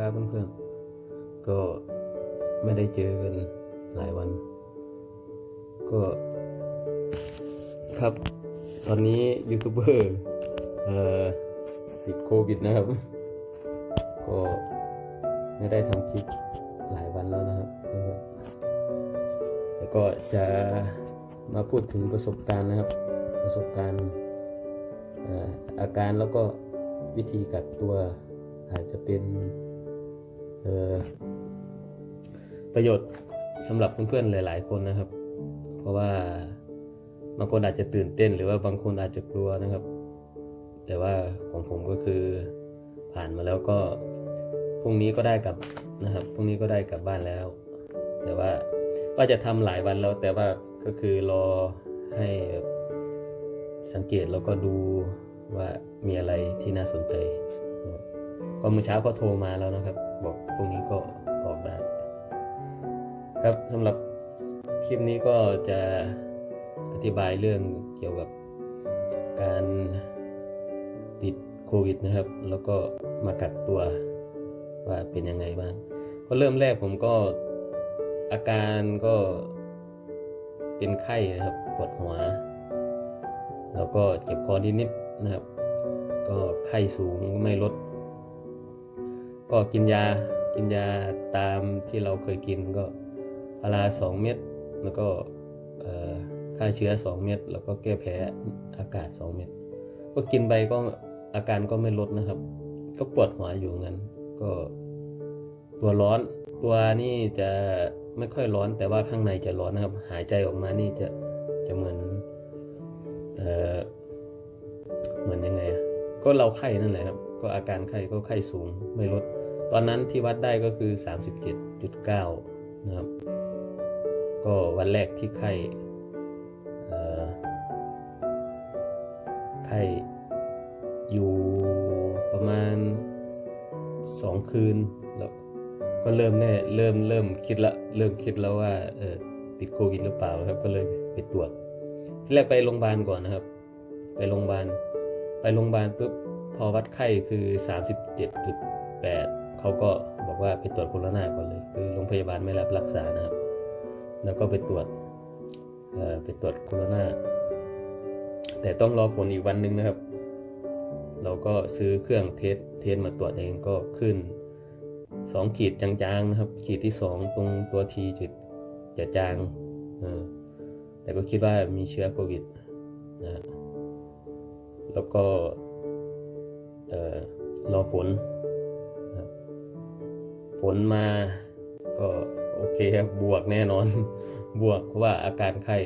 ครับเพื่อนๆ ก็ไม่ได้เจอกันหลายวัน ก็ครับ ตอนนี้ยูทูบเบอร์ติดโควิดนะครับ ก็ไม่ได้ทำคลิปหลายวันแล้วนะครับเพื่อนๆแล้วก็จะมาพูดถึงประสบการณ์นะครับ ประสบการณ์อาการแล้วก็วิธีกักตัวอาจจะเป็น ประโยชน์สำหรับเพื่อนๆหลาย ๆ คนนะครับ เพราะว่าบางคนอาจจะตื่นเต้น หรือว่าบางคนอาจจะกลัวนะครับ แต่ว่าของผมก็คือผ่านมาแล้วก็พรุ่งนี้ก็ได้กลับนะครับพรุ่งนี้ก็ได้กลับบ้านแล้ว แต่ว่าว่าจะทำหลายวันแล้ว แต่ว่าก็คือรอให้สังเกตแล้วก็ดูว่ามีอะไรที่น่าสนใจ ก็เมื่อเช้าก็โทรมาแล้วนะครับ บอกพรุ่งนี้ก็ออกได้ ครับสำหรับคลิปนี้ก็จะอธิบายเรื่องเกี่ยวกับการติดโควิดนะครับ แล้วก็มากักตัวว่าเป็นยังไงบ้าง ก็เริ่มแรกผมก็อาการก็เป็นไข้นะครับปวดหัว แล้วก็เจ็บคอนิดๆนะครับ ก็ไข้สูงไม่ลด ก็กินยา กินยาตามที่เราเคยกินก็พาราสองเม็ดแล้วก็ฆ่าเชื้อสองเม็ดแล้วก็แก้แพ้อากาศสองเม็ดก็กินไปก็อาการก็ไม่ลดนะครับ ก็ปวดหัวอยู่งั้น ก็ตัวร้อนตัวนี่จะไม่ค่อยร้อนแต่ว่าข้างในจะร้อนนะครับ หายใจออกมานี่จะจะเหมือนเออเหมือนยังไงอะก็เราไข้นั่นแหละครับ ก็อาการไข้ก็ไข้สูงไม่ลด ตอนนั้นที่วัดได้ก็คือ 37.9 นะครับ ก็วันแรกที่ไข้ไข้อยู่ประมาณสองคืนแล้วก็เริ่มแน่เริ่มเริ่มคิดละเริ่มคิดแล้วว่าเออติดโควิดหรือเปล่าครับก็เลยไปตรวจที่แรกไปโรงพยาบาลก่อนนะครับ ไปโรงพยาบาลไปโรงพยาบาลปุ๊บพอวัดไข้คือ 37.8 เขาก็บอกว่าไปตรวจโคโรนาก่อนเลย คือโรงพยาบาลไม่รับรักษานะครับ แล้วก็ไปตรวจไปตรวจโคโรนาแต่ต้องรอผลอีกวันหนึ่งนะครับ เราก็ซื้อเครื่องเทสเทสมาตรวจเองก็ขึ้นสองขีดจางๆนะครับ ขีดที่สองตรงตัวทีจุดจะจางแต่ก็คิดว่ามีเชื้อโควิดนะแล้วก็เอ่อรอฝน ฝนมาก็โอเคครับบวกแน่นอน บวกเพราะว่าอาการไข้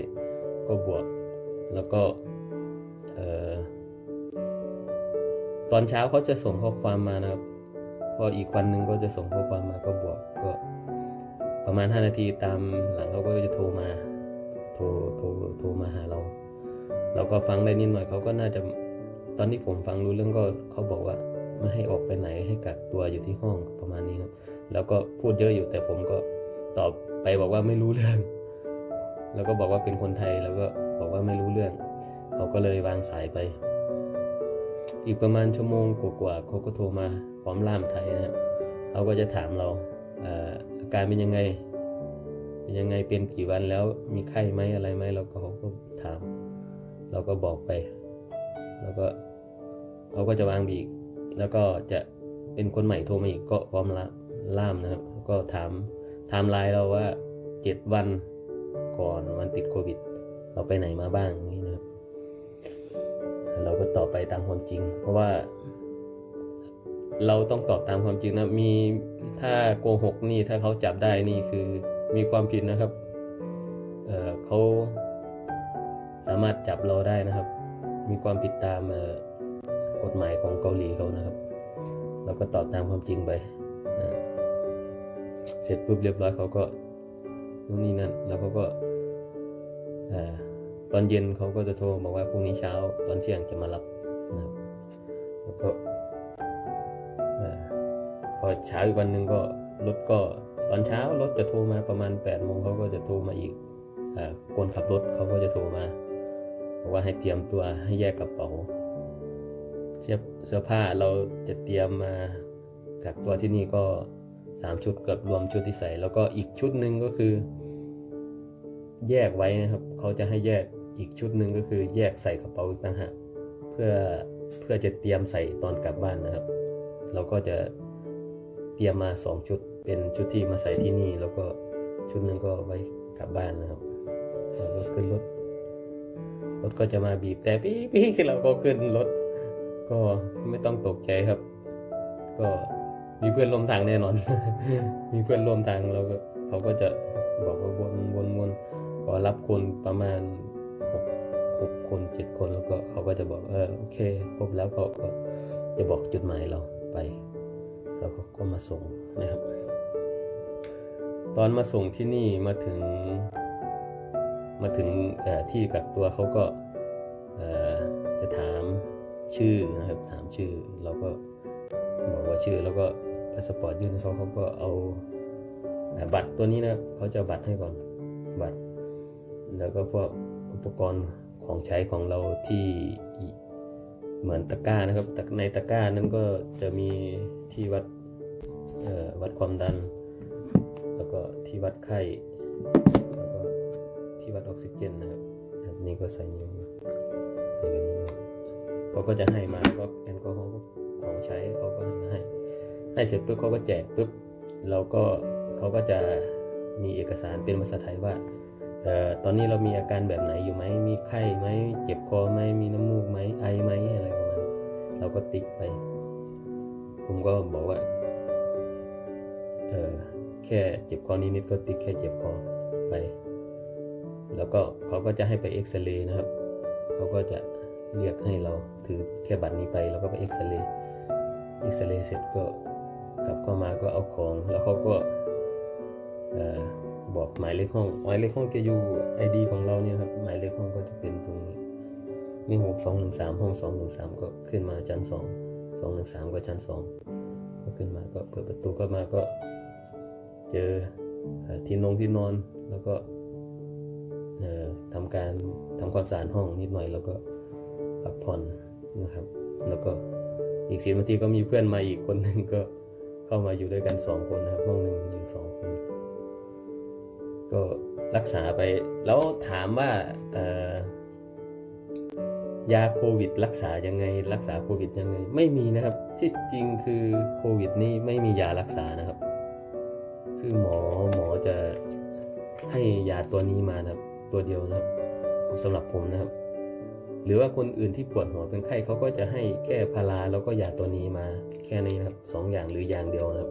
ก็บวกแล้วก็ตอนเช้าเขาจะส่งข้อความมานะครับ พออีกวันหนึ่งก็จะส่งข้อความมาก็บวกก็ประมาณ 5 นาทีตามหลังเขาก็จะโทรมาโทรโทรโทรมาหาเรา เราก็ฟังได้นิดหน่อยเขาก็น่าจะตอนที่ผมฟังรู้เรื่องก็เขาบอกว่าไม่ให้ออกไปไหนให้กักตัวอยู่ที่ห้องประมาณนี้ครับ แล้วก็พูดเยอะอยู่แต่ผมก็ตอบไปบอกว่าไม่รู้เรื่อง แล้วก็บอกว่าเป็นคนไทยแล้วก็บอกว่าไม่รู้เรื่อง เขาก็เลยวางสายไป อีกประมาณชั่วโมงกว่าๆเขาก็โทรมาพร้อมล่ามไทยนะครับเขาก็จะถามเราเอ่ออาการเป็นยังไง เป็นยังไงเป็นกี่วันแล้วมีไข้ไหมอะไรไหมเราก็เขาก็ถาม เราก็บอกไป แล้วก็เขาก็จะวางบีกแล้วก็จะเป็นคนใหม่โทรมาอีกก็พร้อมละ ล่ามนะครับ ก็ถามไทม์ไลน์เราว่าเจ็ดวันก่อนวันติดโควิด เราไปไหนมาบ้างอย่างนี้นะครับ เราก็ตอบไปตามความจริง เพราะว่า เราต้องตอบตามความจริงนะมีถ้าโกหกนี่ถ้าเขาจับได้นี่คือมีความผิดนะครับเเขาสามารถจับเราได้นะครับ มีความผิดตามกฎหมายของเกาหลีเขานะครับ เราก็ตอบตามความจริงไป เสร็จปุ๊บเรียบร้อยเขาก็นู่นนี่นั่นแล้วเขาก็อตอนเย็นเขาก็จะโทรบอกว่าพรุ่งนี้เช้าตอนเที่ยงจะมารับนะครับแล้วก็พอเช้าอีกวันหนึ่งก็รถก็ตอนเช้ารถจะโทรมาประมาณ8ปดโมงเขาก็จะโทรมาอีกอคนขับรถเขาก็จะโทรมาบอกว่าให้เตรียมตัวให้แยกกระเป๋าเสื้อผ้าเราจะเตรียมมา กักตัวที่นี่ก็สามชุดเกับรวมชุดที่ใส่ แล้วก็อีกชุดหนึ่งก็คือ แยกไว้นะครับ เขาจะให้แยกอีกชุดหนึ่งก็คือแยกใส่กระเป๋าต่างหากเพื่อเพื่อจะเตรียมใส่ตอนกลับบ้านนะครับ เราก็จะเตรียมมาสองชุด เป็นชุดที่มาใส่ที่นี่ แล้วก็ชุดหนึ่งก็ไว้กลับบ้านนะครับเราขึ้นรถรถก็จะมาบีบแต่ปี๊ปี๊เราก็ขึ้นรถก็ไม่ต้องตกใจครับ ก็ มีเพื่อนร่วมทางแน่นอน มีเพื่อนร่วมทางเราก็เขาก็จะบอกว่าวนวนวนขอรับคนประมาณหกหกคนเจ็ดคนแล้วก็เขาก็จะบอกเออโอเคครบแล้วเขาก็จะบอกจุดหมายเราไปแล้วก็ก็มาส่งนะครับ ตอนมาส่งที่นี่มาถึง มาถึงเอ่อที่กักตัวเขาก็เอ่อจะถามชื่อนะครับ ถามชื่อเราก็บอกว่าชื่อแล้วก็ พาสปอร์ตยื่นให้เขาเขาก็เอาบัตรตัวนี้นะเขาจะบัตรให้ก่อนบัตร แล้วก็พวกอุปกรณ์ของใช้ของเราที่เหมือนตะกร้านะครับแต่ในตะกร้านั้นก็จะมีที่วัดวัดความดัน แล้วก็ที่วัดไข้แล้วก็ที่วัดออกซิเจนนะครับครับนี่ก็ใส่นิ้วเขาก็จะให้มาก็แอลกอฮอล์ของใช้เขาก็ให้ ให้เสร็จปุ๊บเขาก็แจกปุ๊บเราก็เขาก็จะมีเอกสารเป็นภาษาไทยว่าเอ่อตอนนี้เรามีอาการแบบไหนอยู่ไหม มีไข้ไหม เจ็บคอไหม มีน้ำมูกไหม ไอไหมอะไรประมาณนี้เราก็ติ๊กไป ผมก็บอกว่า เออแค่เจ็บคอนิดๆก็ติ๊กแค่เจ็บคอไป แล้วก็เขาก็จะให้ไปเอ็กซเรย์นะครับ เขาก็จะเรียกให้เราถือแค่บัตรนี้ไป แล้วก็ไปเอ็กซเรย์ เอ็กซเรย์เสร็จก็ กลับเข้ามาก็เอาของแล้วเขาก็บอกหมายเลขห้องหมายเลขห้องจะอยู่ไอดีของเราเนี่ยครับหมายเลขห้องก็จะเป็นตรงนี้มีหกสองหนึ่งสามห้องสองหนึ่งสามก็ขึ้นมาชั้นสองสองหนึ่งสามก็ชั้นสองก็ขึ้นมาก็เปิดประตูก็มาก็ เจอที่นงที่นอนแล้วก็เอ่อทำการทำความสะอาดห้องนิดหน่อยแล้วก็พักผ่อนนะครับ แล้วก็อีกสิบนาทีก็มีเพื่อนมาอีกคนหนึ่งก็ เข้ามาอยู่ด้วยกันสองคนนะครับห้องหนึ่งอยู่สองคน ก็รักษาไป แล้วถามว่ายาโควิด รักษายังไง รักษาโควิดยังไง ไม่มีนะครับ ที่จริงคือโควิดนี่ไม่มียารักษานะครับ คือหมอหมอจะให้ยาตัวนี้มานะครับ ตัวเดียวนะครับสำหรับผมนะครับ หรือว่าคนอื่นที่ปวดหัวเป็นไข้เขาก็จะให้แค่พาราแล้วก็ยาตัวนี้มา แค่นี้นะครับสองอย่างหรืออย่างเดียวนะครับ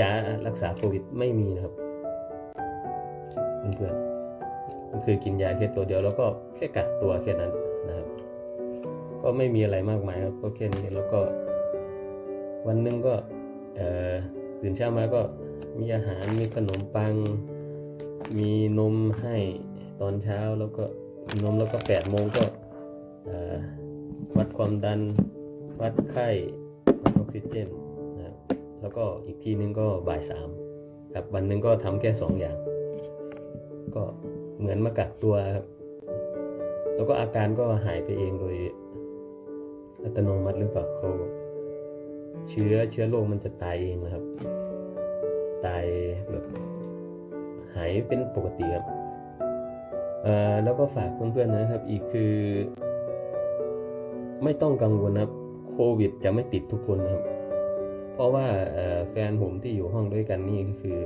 ยารักษาโควิดไม่มีนะครับเพื่อนๆก็คือกินยาแค่ตัวเดียวแล้วก็แค่กักตัวแค่นั้นนะครับ ก็ไม่มีอะไรมากมายครับก็แค่นี้แล้วก็ วันหนึ่งก็ตื่นเช้ามาก็มีอาหารมีขนมปัง มีนมให้ตอนเช้าแล้วก็ นมแล้วก็แปดโมงก็วัดความดันวัดไข้วัดออกซิเจนนะครับแล้วก็อีกทีนึงก็บ่ายสามครับวันหนึ่งก็ทำแค่สองอย่าง ก็เหมือนมากักตัวครับแล้วก็อาการก็หายไปเองโดยอัตโนมัติหรือเปล่าเขาเชื้อเชื้อโรคมันจะตายเองนะครับ ตายแบบหายเป็นปกติครับ แล้วก็ฝากเพื่อนๆนะครับ อีกคือ ไม่ต้องกังวลนะครับโควิด จะไม่ติดทุกคนนะครับ เพราะว่าแฟนผมที่อยู่ห้องด้วยกันนี่ก็คือ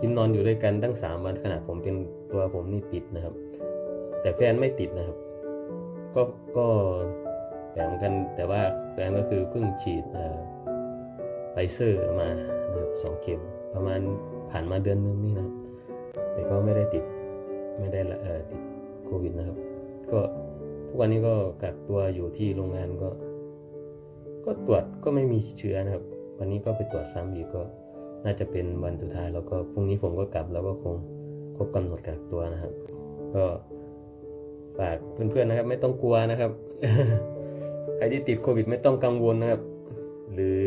กินนอนอยู่ด้วยกันตั้งสามวันขนาดผมเป็นตัวผมนี่ติดนะครับ แต่แฟนไม่ติดนะครับ ก็ก็แต่เหมือนกันแต่ว่าแฟนก็คือเพิ่งฉีดไฟเซอร์มานะครับสองเข็มประมาณผ่านมาเดือนนึงนี่นะแต่ก็ไม่ได้ติด ไม่ได้ละเอ่อติดโควิดนะครับ ก็ทุกวันนี้ก็กักตัวอยู่ที่โรงงานก็ ก็ตรวจก็ไม่มีเชื้อนะครับ วันนี้ก็ไปตรวจซ้ำอีกก็น่าจะเป็นวันสุดท้ายแล้วก็พรุ่งนี้ผมก็กลับแล้วก็คงครบกำหนดกักตัวนะครับ ก็ฝากเพื่อนๆนะครับ ไม่ต้องกลัวนะครับใครที่ติดโควิดไม่ต้องกังวลนะครับ หรือ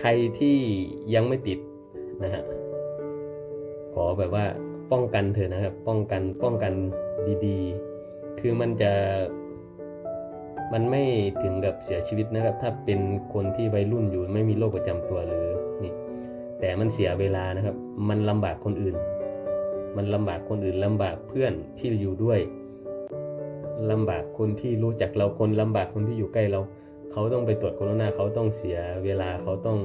ใครที่ยังไม่ติดนะฮะ ขอแบบว่าป้องกันเถอะนะครับ ป้องกันป้องกันดีๆ คือมันจะมันไม่ถึงกับเสียชีวิตนะครับ ถ้าเป็นคนที่วัยรุ่นอยู่ไม่มีโรคประจำตัวหรือนี่แต่มันเสียเวลานะครับ มันลำบากคนอื่น มันลำบากคนอื่นลำบากเพื่อนที่อยู่ด้วยลำบากคนที่รู้จักเราคนลำบากคนที่อยู่ใกล้เรา เขาต้องไปตรวจโคโรนเขาต้องเสียเวลาเขาต้อง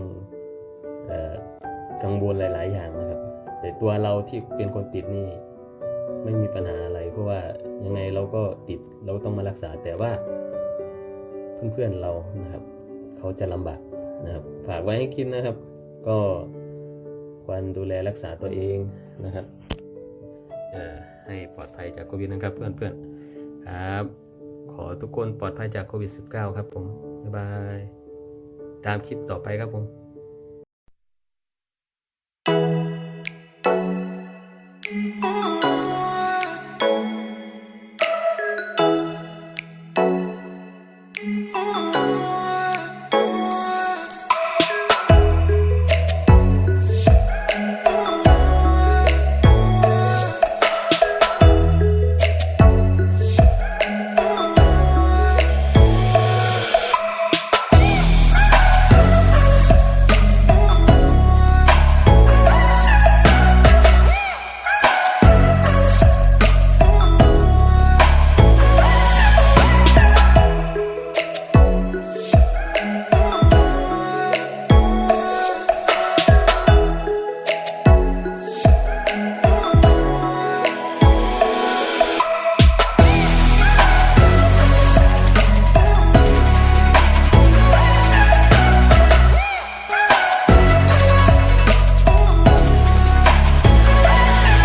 ออกังวลหลาย ๆ อย่างนะครับ แต่ตัวเราที่เป็นคนติดนี่ไม่มีปัญหาอะไร เพราะว่ายังไงเราก็ติดเราต้องมารักษาแต่ว่า เพื่อนๆเรานะครับ เขาจะลำบากนะครับ ฝากไว้ให้คิดนะครับ ก็ควรดูแลรักษาตัวเองนะครับให้ปลอดภัยจากโควิดนะครับ เพื่อนๆครับ ขอทุกคนปลอดภัยจากโควิด -19 ครับผมบ๊ายบาย ตามคลิปต่อไปครับผม Ooh.